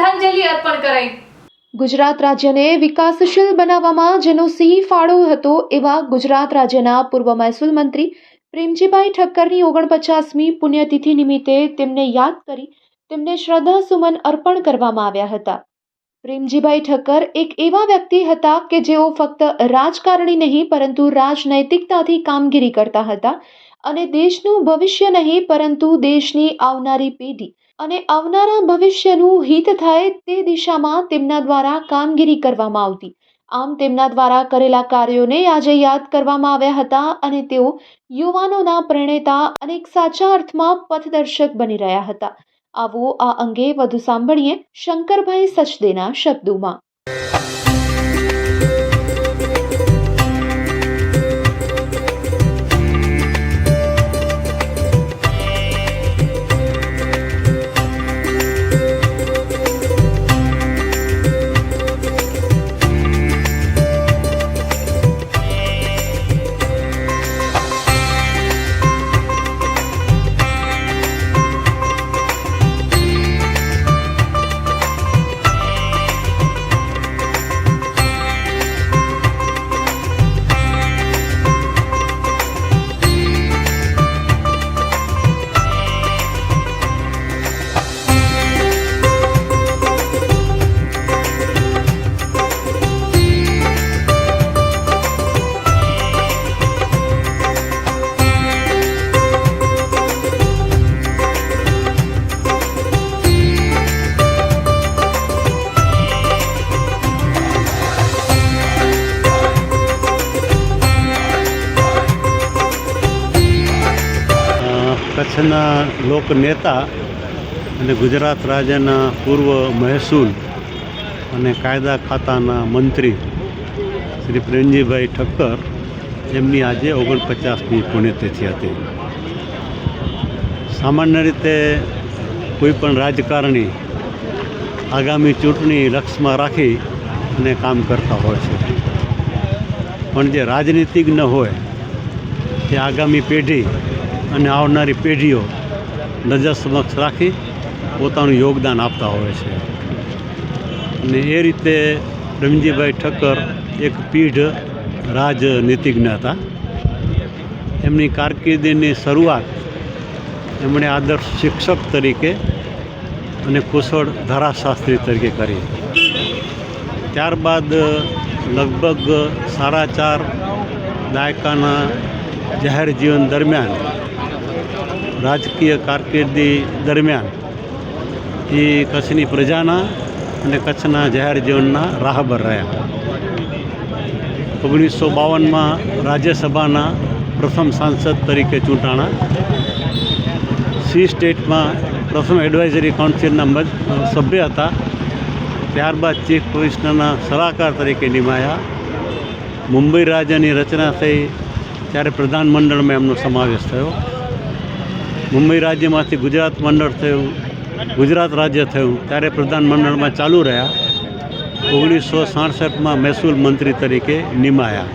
શ્રદ્ધાંજલિ અર્પણ કરાઈ ગુજરાત રાજ્યને વિકાસશીલ બનાવવામાં જેનો સિંહ ફાળો હતો એવા ગુજરાત રાજ્યના પૂર્વ મહેસૂલ મંત્રી પ્રેમજીભાઈ ઠક્કરની ઓગણપચાસમી પુણ્યતિથિ નિમિત્તે તેમને યાદ કરી તેમને શ્રદ્ધાસુમન અર્પણ કરવામાં આવ્યા હતા. પ્રેમજીભાઈ ઠક્કર એક એવા વ્યક્તિ હતા કે જેઓ ફક્ત રાજકારણી નહીં, પરંતુ રાજનૈતિકતાથી કામગીરી કરતા હતા અને દેશનું ભવિષ્ય નહીં, પરંતુ દેશની આવનારી પેઢી. અને આવનારા ભવિષ્યનું હિત થાય તે દિશામાં તેમના દ્વારા કામગીરી કરવામાં આવતી. આમ તેમના દ્વારા કરેલા કાર્યોને આજે યાદ કરવામાં આવ્યા હતા અને તેઓ યુવાનોના પ્રણેતા અને એક સાચા અર્થમાં પથદર્શક બની રહ્યા હતા. આવો આ અંગે વધુ સાંભળીએ શંકરભાઈ સચદેના શબ્દોમાં. કચ્છના લોકનેતા અને ગુજરાત રાજ્યના પૂર્વ મહેસૂલ અને કાયદા ખાતાના મંત્રી શ્રી પ્રેમજીભાઈ ઠક્કર એમની આજે ઓગણપચાસમી પુણ્યતિથિ હતી. સામાન્ય રીતે કોઈ પણ રાજકારણી આગામી ચૂંટણી લક્ષમાં રાખી અને કામ કરતા હોય છે. પણ જે રાજનીતિજ્ઞ હોય તે આગામી પેઢી અને આવનારી પેઢીઓ નજર સમક્ષ રાખી પોતાનું યોગદાન આપતા હોય છે. અને એ રીતે રમજીભાઈ ઠક્કર એક પીઢ રાજનીતિજ્ઞ હતા. એમની કારકિર્દીની શરૂઆત એમણે આદર્શ શિક્ષક તરીકે અને કુશળ ધારાશાસ્ત્રી તરીકે કરી. ત્યારબાદ લગભગ સાડા ચાર દાયકાના જાહેર જીવન દરમિયાન રાજકીય કારકિર્દી દરમિયાન એ કચ્છની પ્રજાના અને કચ્છના જાહેર જીવનના રાહબર રહ્યા. ઓગણીસો બાવનમાં રાજ્યસભાના પ્રથમ સાંસદ તરીકે ચૂંટાણા. સી સ્ટેટમાં પ્રથમ એડવાઇઝરી કાઉન્સિલના સભ્ય હતા. ત્યારબાદ ચીફ કમિશનરના સલાહકાર તરીકે નિમાયા. મુંબઈ રાજ્યની રચના થઈ, ત્યારે પ્રધાનમંડળમાં એમનો સમાવેશ થયો. મુંબઈ રાજ્યમાંથી ગુજરાત મંડળ થયું, ગુજરાત રાજ્ય થયું, ત્યારે પ્રધાનમંડળમાં ચાલુ રહ્યા. ઓગણીસો સાડસઠમાં મહેસૂલ મંત્રી તરીકે નિમાયા.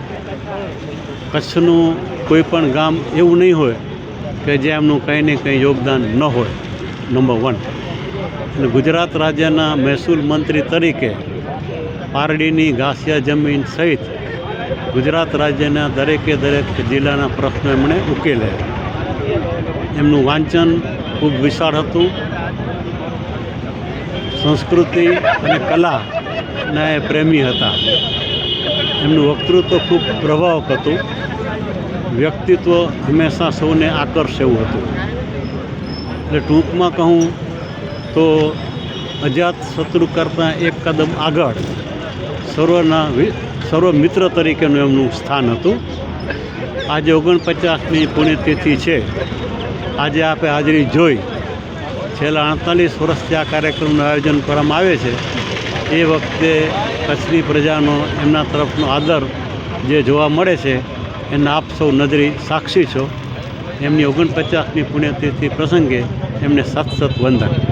કચ્છનું કોઈ પણ ગામ એવું નહીં હોય કે જે એમનું કંઈ ને કંઈ યોગદાન ન હોય નંબર વન અને ગુજરાત રાજ્યના મહેસૂલ મંત્રી તરીકે પારડીની ઘાસિયા જમીન સહિત ગુજરાત રાજ્યના દરેકે દરેક જિલ્લાના પ્રશ્નો એમણે ઉકેલ્યા. એમનું વાંચન ખૂબ વિશાળ હતું. સંસ્કૃતિ અને કલાના એ પ્રેમી હતા. એમનું વક્તૃત્વ ખૂબ પ્રભાવક હતું. વ્યક્તિત્વ હંમેશા સૌને આકર્ષેવું હતું. એટલે ટૂંકમાં કહું તો અજાત શત્રુ કરતાં એક કદમ આગળ સર્વના સર્વ મિત્ર તરીકેનું એમનું સ્થાન હતું. આજે ઓગણપચાસમી પુણ્યતિથિ છે. આજે આપણે હાજરી જોઈ. છેલ્લા અડતાલીસ વર્ષથી આ કાર્યક્રમનું આયોજન કરવામાં આવે છે. એ વખતે કચ્છની પ્રજાનો એમના તરફનો આદર જે જોવા મળે છે, એના આપ સૌ નજરી સાક્ષી છો. એમની ઓગણપચાસની પુણ્યતિથિ પ્રસંગે એમને સત સત વંદન.